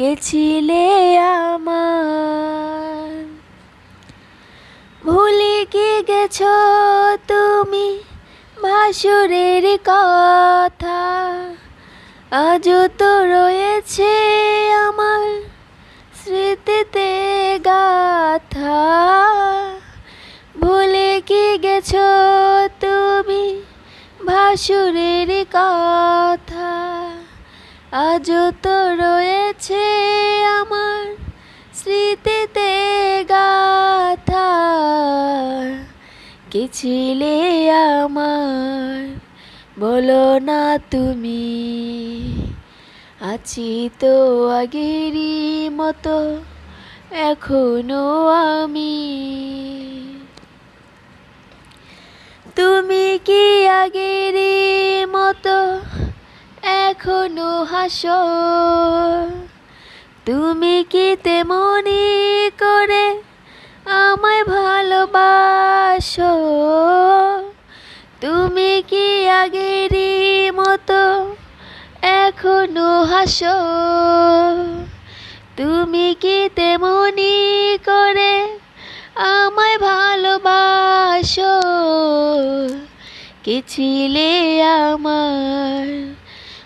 ছিলে আমার। ভুলে কি গেছ তুমি ভাসুরের কথা? আজও তো রয়েছে আমার স্মৃতিতে গাথা। ভুলে কি গেছ তুমি ভাসুরের কথা? আজও তো রয়েছে আমার স্মৃতিতে গাথা কে ছিলে আমার? বলো না তুমি। আছি তো আগেরই মতো, এখনও আমি। তুমি কি আগেরই এখনও হাসো তুমি কি তেমনি করে আমায় ভালোবাসো? তুমি কি আগেরই মতো এখনও হাসো তুমি কি তেমনি করে আমায় ভালোবাসো? কে ছিলে আমার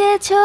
গেছো